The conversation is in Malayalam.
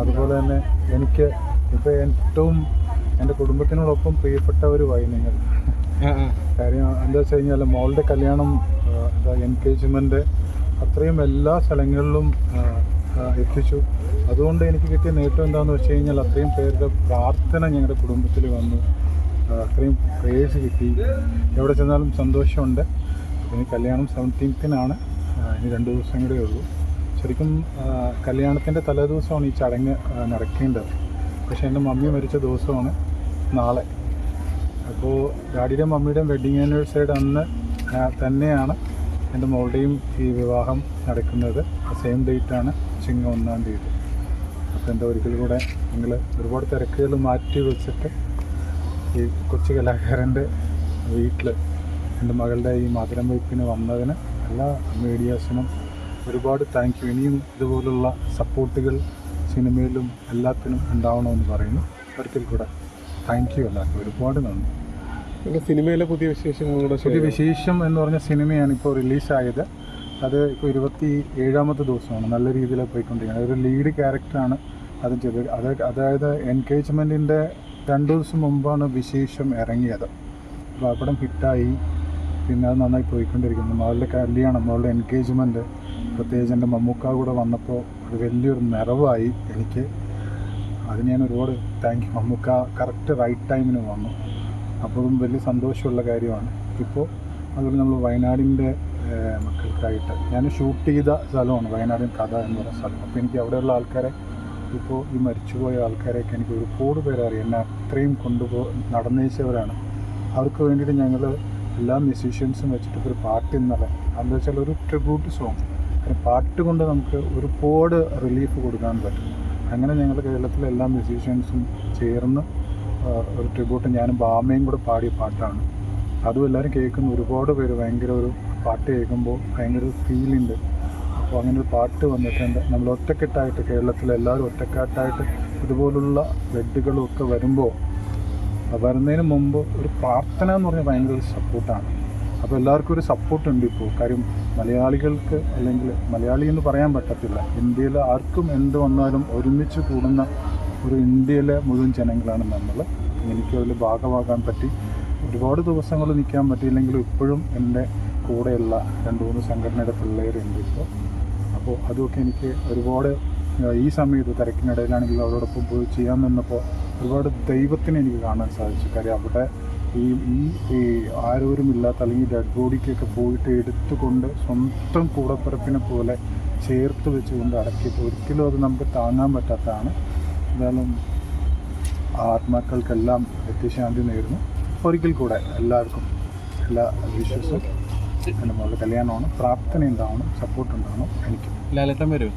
അതുപോലെ തന്നെ എനിക്ക് ഇപ്പോൾ ഏറ്റവും എന്റെ കുടുംബത്തിനോടൊപ്പം പ്രിയപ്പെട്ട ഒരു വൈനങ്ങൾ കാര്യം എന്താ വെച്ച് കഴിഞ്ഞാൽ മോളുടെ കല്യാണം എൻഗേജ്മെന്റ് അത്രയും എല്ലാ സ്ഥലങ്ങളിലും എത്തിച്ചു. അതുകൊണ്ട് എനിക്ക് കിട്ടിയ നേട്ടം എന്താണെന്ന് വെച്ച് കഴിഞ്ഞാൽ അത്രയും പേരുടെ പ്രാർത്ഥന ഞങ്ങളുടെ കുടുംബത്തിൽ വന്നു. അത്രയും പ്രേസ് കിട്ടി. എവിടെ ചെന്നാലും സന്തോഷമുണ്ട്. ഇനി കല്യാണം സെവന്റീൻത്തിനാണ് ഇനി രണ്ട് ദിവസം കൂടെ ഉള്ളൂ. ശരിക്കും കല്യാണത്തിന്റെ തലേദിവസമാണ് ഈ ചടങ്ങ് നടക്കേണ്ടത്. പക്ഷേ എന്റെ മമ്മി മരിച്ച ദിവസമാണ് നാളെ. അപ്പോൾ ഡാഡിയുടെയും മമ്മിയുടെയും വെഡിങ് ആനിവേഴ്സറിയുടെ അന്ന് തന്നെയാണ് എന്റെ മോളുടെയും ഈ വിവാഹം നടക്കുന്നത്. സെയിം ഡേറ്റാണ് ചിങ്ങ ഒന്നാം തീയതി. അപ്പോൾ എന്റെ ഒരിക്കൽ കൂടെ നിങ്ങൾ ഒരുപാട് തിരക്കുകൾ മാറ്റി വെച്ചിട്ട് ഈ കൊച്ചു കലാകാരന്റെ വീട്ടിൽ എന്റെ മകളുടെ ഈ മധുരം വയ്പ്പിന് വന്നതിന് എല്ലാ മീഡിയാസിനും ഒരുപാട് താങ്ക് യു ഇനിയും ഇതുപോലുള്ള സപ്പോർട്ടുകൾ സിനിമയിലും എല്ലാത്തിനും ഉണ്ടാവണമെന്ന് പറയുന്നു. ഒരിക്കൽ കൂടെ താങ്ക് യു എല്ലാവർക്കും. ഒരുപാട് നന്ദി. പിന്നെ സിനിമയിലെ പുതിയ വിശേഷങ്ങളുടെ പുതിയ വിശേഷം എന്ന് പറഞ്ഞ സിനിമയാണ് ഇപ്പോൾ റിലീസായത് അത് ഇപ്പോൾ ഇരുപത്തി ഏഴാമത്തെ ദിവസമാണ്. നല്ല രീതിയിൽ പോയിക്കൊണ്ടിരിക്കുന്നത് ഒരു ലീഡ് ക്യാരക്ടറാണ് അത് ചെയ്തത്. അത് അതായത് എൻഗേജ്മെന്റിന്റെ രണ്ടു ദിവസം മുമ്പാണ് വിശേഷം ഇറങ്ങിയത്. അപ്പോൾ ആ പടം ഹിറ്റായി. പിന്നെ അത് നന്നായി പോയിക്കൊണ്ടിരിക്കുന്നു. മകളുടെ കല്യാണം മകളുടെ എൻഗേജ്മെന്റ് പ്രത്യേകിച്ച് എന്റെ മമ്മൂക്ക കൂടെ വന്നപ്പോൾ ഒരു വലിയൊരു നിറവായി എനിക്ക്. അതിന് ഞാൻ ഒരുപാട് thank you Mammukka. Correct right ടൈമിന് വന്നു. അപ്പോൾ അതും വലിയ സന്തോഷമുള്ള കാര്യമാണ്. ഇപ്പോൾ അതുപോലെ നമ്മൾ വയനാടിന്റെ മക്കൾക്കായിട്ട് ഞാൻ ഷൂട്ട് ചെയ്ത സ്ഥലമാണ് വയനാടിൻ കഥ എന്ന് പറയുന്ന സ്ഥലം. അപ്പോൾ എനിക്ക് അവിടെയുള്ള ആൾക്കാരെ ഇപ്പോൾ ഈ മരിച്ചുപോയ ആൾക്കാരെയൊക്കെ എനിക്ക് ഒരുപാട് പേരറിയാം എന്നെ അത്രയും കൊണ്ടുപോ നടന്നേച്ചവരാണ് അവർക്ക് വേണ്ടിയിട്ട് ഞങ്ങൾ എല്ലാ മ്യൂസീഷ്യൻസും വെച്ചിട്ട് ഒരു പാട്ട് ഇന്നലെ എന്താ വെച്ചാൽ ഒരു ട്രിബ്യൂട്ട് സോങ് പാട്ട് കൊണ്ട് നമുക്ക് ഒരുപാട് റിലീഫ് കൊടുക്കാൻ പറ്റും. അങ്ങനെ ഞങ്ങൾ കേരളത്തിലെ എല്ലാ മ്യൂസീഷ്യൻസും ചേർന്ന് ഒരു ട്രിബ്യൂട്ട് ഞാനും ബാമയും കൂടെ പാടിയ പാട്ടാണ്. അതും എല്ലാവരും കേൾക്കുന്ന ഒരുപാട് പേര് ഭയങ്കര ഒരു പാട്ട് കേൾക്കുമ്പോൾ ഭയങ്കര ഒരു ഫീലുണ്ട് അപ്പോൾ അങ്ങനെ ഒരു പാട്ട് വന്നിട്ടുണ്ട് നമ്മൾ ഒറ്റക്കെട്ടായിട്ട് കേരളത്തിലെ എല്ലാവരും ഒറ്റക്കെട്ടായിട്ട് ഇതുപോലുള്ള ബെഡുകളും ഒക്കെ വരുമ്പോൾ വരുന്നതിന് മുമ്പ് ഒരു പ്രാർത്ഥന എന്ന് പറഞ്ഞാൽ ഭയങ്കര ഒരു സപ്പോർട്ടാണ് അപ്പോൾ എല്ലാവർക്കും ഒരു സപ്പോർട്ട് ഉണ്ട് ഇപ്പോൾ കാര്യം മലയാളികൾക്ക് അല്ലെങ്കിൽ മലയാളി എന്ന് പറയാൻ പറ്റത്തില്ല. ഇന്ത്യയിൽ ആർക്കും എന്ത് വന്നാലും ഒരുമിച്ച് കൂടുന്ന ഒരു ഇന്ത്യയിലെ മുഴുവൻ ജനങ്ങളാണ് നമ്മൾ എനിക്ക് അതിൽ ഭാഗമാകാൻ പറ്റി. ഒരുപാട് ദിവസങ്ങൾ നിൽക്കാൻ പറ്റിയില്ലെങ്കിലും ഇപ്പോഴും എന്റെ കൂടെയുള്ള രണ്ട് മൂന്ന് സംഘടനയുടെ പിള്ളേരുണ്ട് ഇപ്പോൾ അപ്പോൾ അതുമൊക്കെ എനിക്ക് ഒരുപാട് ഈ സമയത്ത് തിരക്കിനിടയിലാണെങ്കിൽ അവരോടൊപ്പം പോയി ചെയ്യാൻ നിന്നപ്പോൾ ഒരുപാട് ദൈവത്തിനെ എനിക്ക് കാണാൻ സാധിച്ചു. കാര്യം അവിടെ ഈ ഈ ആരോരുമില്ലാത്ത അല്ലെങ്കിൽ ഡെഡ് ബോഡിക്കൊക്കെ പോയിട്ട് എടുത്തുകൊണ്ട് സ്വന്തം കൂടപ്പിറപ്പിനെ പോലെ ചേർത്ത് വെച്ചുകൊണ്ട് അടക്കിയിട്ട് ഒരിക്കലും അത് നമുക്ക് താങ്ങാൻ പറ്റാത്തതാണ്. എന്തായാലും ആത്മാക്കൾക്കെല്ലാം നിത്യശാന്തി നേരുന്നു. ഒരിക്കൽ കൂടെ എല്ലാവർക്കും എല്ലാ വിശ്വസും എന്റെ മോളുടെ കല്യാണമാണ് പ്രാർത്ഥന ഉണ്ടാവണം സപ്പോർട്ട് ഉണ്ടാവണം എനിക്ക്. ലാലേട്ടൻ വരും.